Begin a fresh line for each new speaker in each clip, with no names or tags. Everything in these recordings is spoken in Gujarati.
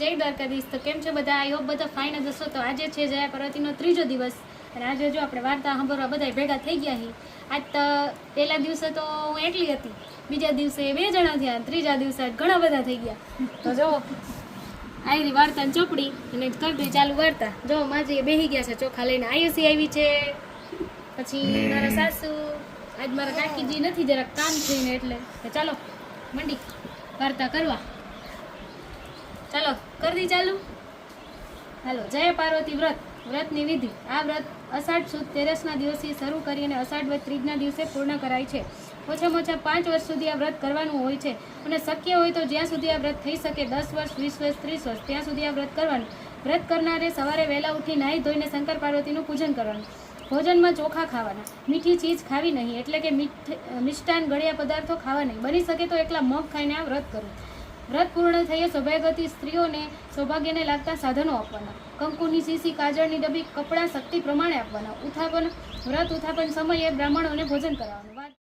જય દ્વારકાધીશ. તો કેમ છો બધા? આઈ હોપ બધા ફાઇન જ હશો. તો આજે છે જયા પાર્વતીનો ત્રીજો દિવસ. અને આજે જો આપણે વાર્તા સાંભળવા બધા ભેગા થઈ ગયા છીએ આજ તો પહેલા દિવસે તો હું એકલી હતી. બીજા દિવસે બે જણા થયા. ત્રીજા દિવસે ઘણા બધા થઈ ગયા. તો જો આવી વાર્તા ચોપડી અને કરતી ચાલુ વાર્તા. જો માજી બેહી ગયા છે. ચોખા લઈને આયુસી આવી છે. પછી મારા સાસુ આજ મારા કાકીજી નથી જરાક કામ થઈને એટલે. ચાલો મંડી વાર્તા કરવા. ચાલો કરી દી ચાલુ. હાલો, જય પાર્વતી વ્રત, વ્રતની વિધિ. આ વ્રત અષાઢ સુદ તેરસના દિવસથી શરૂ કરીને અષાઢ વ્રત ત્રીજના દિવસે પૂર્ણ કરાય છે. ઓછામાં ઓછા પાંચ વર્ષ સુધી આ વ્રત કરવાનું હોય છે. અને શક્ય હોય તો જ્યાં સુધી આ વ્રત થઈ શકે, દસ વર્ષ, વીસ વર્ષ, ત્રીસ વર્ષ, ત્યાં સુધી આ વ્રત કરવાનું. વ્રત કરનારે સવારે વહેલા ઉઠી નાહી ધોઈને શંકર પાર્વતીનું પૂજન કરવાનું. ભોજનમાં ચોખા ખાવાના. મીઠી ચીજ ખાવી નહીં, એટલે કે મિષ્ટાન ગળ્યા પદાર્થો ખાવા નહીં. બની શકે તો એકલા મગ ખાઈને આ વ્રત કરવું વ્રત પૂર્ણ થઈએ સૌભાગ્યવતી સ્ત્રીઓને સૌભાગ્યને લાગતા સાધનો આપવાના. કંકુની સીસી કાજળની ડબ્બી કપડાં, શક્તિ પ્રમાણે આપવાના. ઉથાપન વ્રત ઉત્થાપન સમયે બ્રાહ્મણોને ભોજન કરાવવાનું.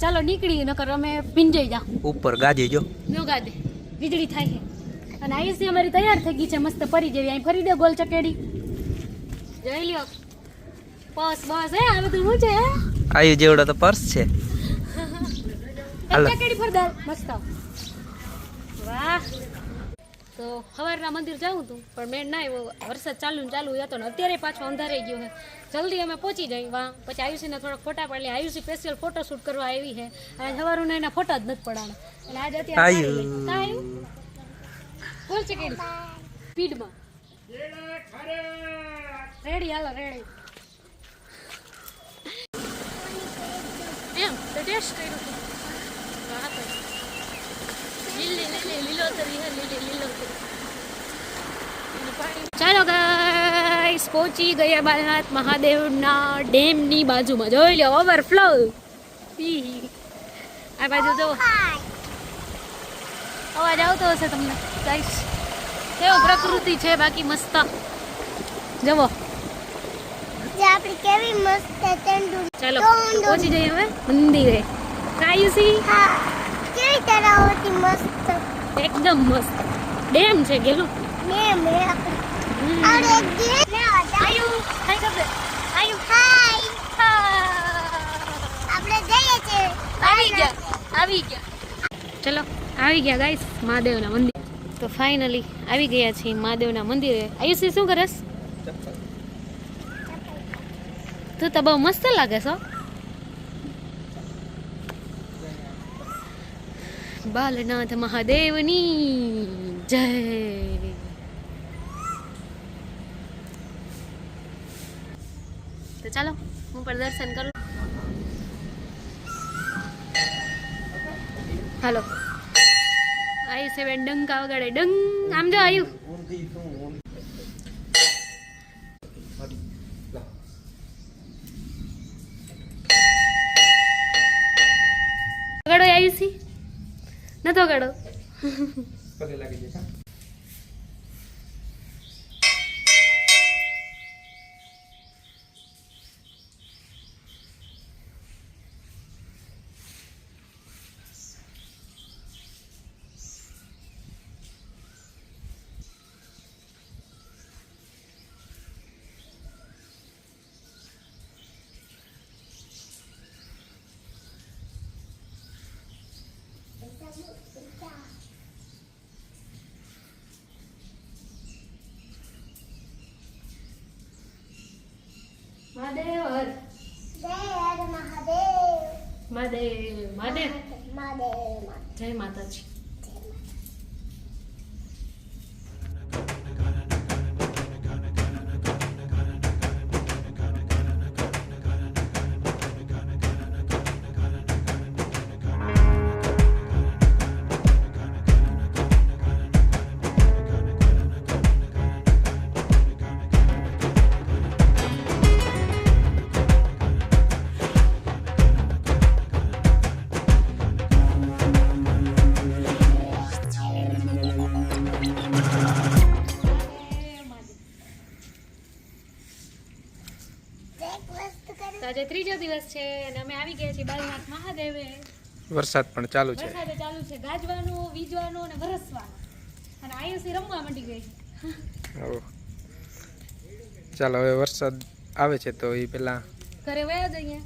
ચાલો નીકળી નકર અમે પિંજાઈ જાઉં
ઉપર ગાજે જો.
નો ગાજે. વીજળી થાય અને આઈસી અમારી તૈયાર થઈ ગઈ છે મસ્ત ફરી જેવી અહીં ફરી દે ગોલ ચકેડી. જોઈ લ્યો. બસ બસ હે આ બધું હું છે હે?
આયુ જેવડો તો પર્સ છે.
ચકેડી ફર ફરદાર મસ્ત. વાહ. તો સવારના મંદિર જાઉં તું પણ મેં ના આવ્યો. વરસાદ ચાલુ ચાલુ હતો ને અત્યારે પાછો અંધારે ગયો છે. જલ્દી અમે પહોંચી જઈએ. વાં પછી આયુષીને થોડાક ફોટા પાડી આયુષી સ્પેશિયલ ફોટો શૂટ કરવા આવી છે. અને સવારના એના ફોટા જ નથી પડાણા. એટલે આજે અત્યારે
આયુ.
પાડી લઈ. કાં આયુ? બોલ ચકેડી સ્પીડમાં. રેડી હાલો રેડી એમ તો ટેસ્ટ કર્યું હતું વાહ તો. લીલી લીલી લીલોતરી હે લીલી લીલોતરી. અને પાણી- ચાલો ગાઈસ પહોંચી ગયા બાલનાથ મહાદેવના ડેમની બાજુમાં. જોઈ લો ઓવરફ્લો આ બાજુ જો. અવાજ આવતો હશે તમને. ગાઈસ કેવો પ્રકૃતિ છે બાકી મસ્ત. જવો
જે આપણી કેવી મસ્ત તંદુ
ચાલો તો પહોંચી જઈએ હવે મંદિરે. કાયુસી
હા કેવી તરાવતી મસ્ત.
એકદમ મસ્ત. ડેમ છે ગેલું
ને મે આપણી. આવડે એક દિવસ ને
આયુ? હાય કબે આયુ?
હાય આપણે જઈએ છે
આવી ગયા. આવી ગયા. ચલો આવી ગયા ગાઈસ મહાદેવના મંદિર. તો ફાઇનલી આવી ગયા છીએ મહાદેવના મંદિરે. આયુષી શું કરસ? તું તો બહુ મસ્ત લાગે છો બાલનાથ મહાદેવની જય. તો ચાલો, હું પણ દર્શન કરું. હાલો. આયુ છે ડંકા વગાડે. ડંગ, આમ જો આયુ. વગાડો આયુસી નતો વગાડો. પગે લાગી
જય મહાદેવ
મહાદેવ. મહાદેવ
મહાદેવ.
જય માતાજી. તો આજે ત્રીજો દિવસ છે અને અમે આવી ગયા છીએ બાલનાથ મહાદેવે.
વરસાદ પણ ચાલુ છે.
વરસાદ ચાલુ છે. ગાજવાનું વીજવાનું અને વરસવાનું અને આયુષી રમવા માંડી ગઈ. છે
ચાલો હવે વરસાદ આવે છે તો એ પેલા
ઘરે વયા જઈએ.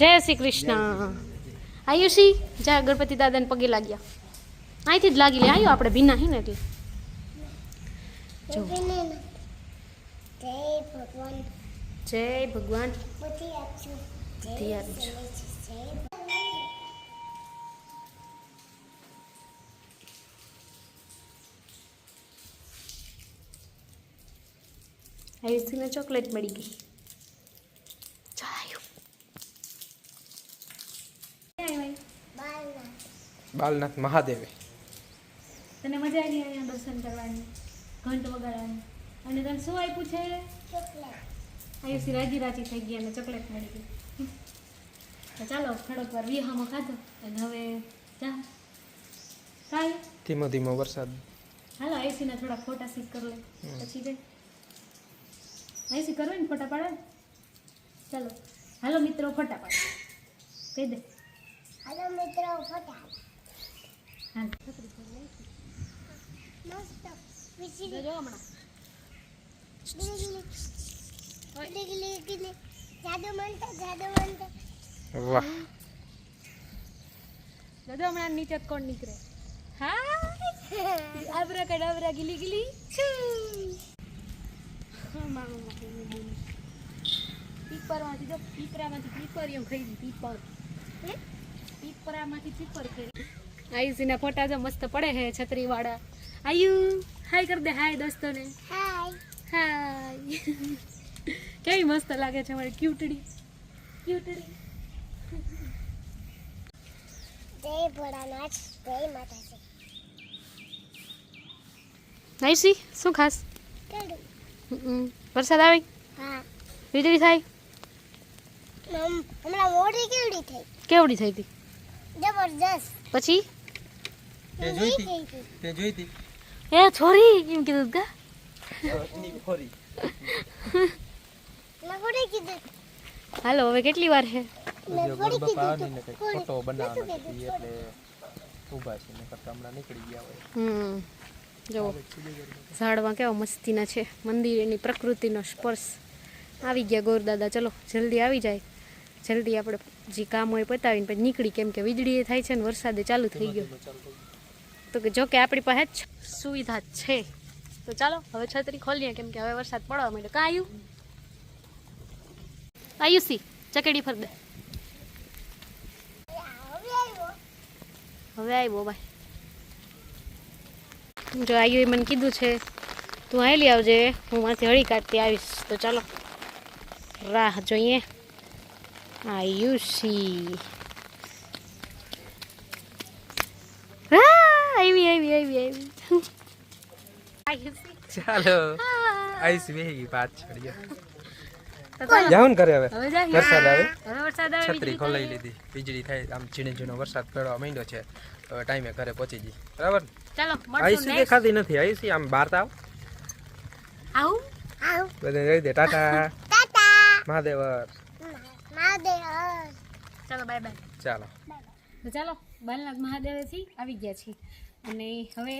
જય શ્રી કૃષ્ણ આયુષી જા ગણપતિ દાદાને પગે લાગ્યા. અહીંથી જ લાગી લે આવ્યો આપણે ભીના હી ને એટલે. જો.
જય ભગવાન.
જય ભગવાન.
બધી આપશું
બધી આપજો.
જય
આયુષીને ચોકલેટ મળી ગઈ ચાલ આવ્યું
બાલનાથ
બાલનાથ મહાદેવે.
તને મજા આવી અહીંયા દર્શન કરવાની ઘંટ વગાડવાની? અને તને શું આપ્યું છે?
ચોકલેટ.
આયુષી રાજી રાજી થઈ ગઈ અને ચોકલેટ મળી ગઈ. તો ચાલો થોડોક વાર વિહામો ખાધો અને હવે જા. કાલ
ધીમો ધીમો વરસાદ.
હાલો આયુષીના થોડા ફોટા શીખ કરી લે. પછી જાય આયુષી કરો ને ફોટા પાડે ને? ચાલો. હાલો મિત્રો ફોટા પાડો કહી દે.
હાલો મિત્રો ફોટા
હાલ
મસ્ત
જો હમણાં
વાહ
દાદા હમણાં નીચે કોણ નીકળે હા આબરા કડાબરા ગીલી ગીલી પીપરમાંથી જો પીપરામાંથી પીપર એમ ખાઈ પીપર પીપરામાંથી પીપર ખાઈ આયુષીના ફોટા જો મસ્ત પડે હે છત્રી વાળા આયુ હાય કર દે હાય દોસ્તોને.
હાય
હાય કેવી મસ્ત લાગે છે મારી ક્યુટડી. ક્યુટડી.
જય ભોળાનાથ જય માતાજી.
આયુષી શું ખાસ? વરસાદ આવે?
હા.
વીજળી થાય?
હમણાં મોડી કેવડી થઈ.
કેવડી થઈ હતી?
જબરજસ્ત.
પછી?
તે તે
એ છોરી એમ કીધું
કીધું.
હાલો હવે કેટલી વાર છે.
ફોટો બનાવવાનો એટલે ઊભા છે ને કરતા હમણાં નીકળી ગયા હોય.
હમ. જો ઝાડમાં કેવા મસ્તીના છે. મંદિરની પ્રકૃતિનો સ્પર્શ. આવી ગયા ગોરદાદા. ચલો જલ્દી આવી જાય. જલ્દી આપણે જે કામ હોય પતાવીને પછી નીકળી. કેમ કે વીજળી થાય છે ને વરસાદે ચાલુ થઈ ગયો. તો જો કે આપણી પાસે સુવિધા છે. તો ચાલો હવે છત્રી ખોલીએ કેમ કે હવે વરસાદ પડવા માંડ્યો. કાં આવ્યું આયુષી ચકેડી ફર દે
હવે આવ્યો
ભાઈ. જો આયુ મને કીધું છે તું આવેલી આવજે હું માંથી હળી કાઢતી આવીશ. તો ચાલો રાહ જોઈએ. આયુષી હા, આવી આવી.
ચાલો. આઈસ વેહી ગઈ પાછળ જાઉન ઘરે હવે.
હવે
વરસાદ આવે.
વરસાદ આવે
છત્રી ખોલાઈ લીધી. વીજળી થાય આમ ઝીણે ઝીણો વરસાદ પડવા માંડ્યો છે. હવે ટાઈમે ઘરે પહોંચી જઈ બરાબર
ચાલો
આઈસી દેખાતી નથી. આઈસી આમ બહાર આવ.
આવ.
આવું.
બધે રહી દે ટાટા.
ટાટા.
મહાદેવર
મહાદેવ.
ચાલો બાય બાય
ચાલો
ચાલો બાલનાથ મહાદેવેથી આવી ગયા છીએ. અને હવે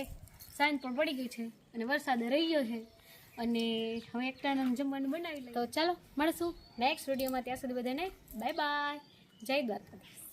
સાંજ પણ પડી ગઈ છે અને વરસાદ રહી ગયો છે અને હવે એક ટાણું જમવાનું બનાવી લઈએ. તો ચાલો, મળશું નેક્સ્ટ વિડીયોમાં ત્યાં સુધી બધાને બાય બાય જય દ્વારકાધીશ.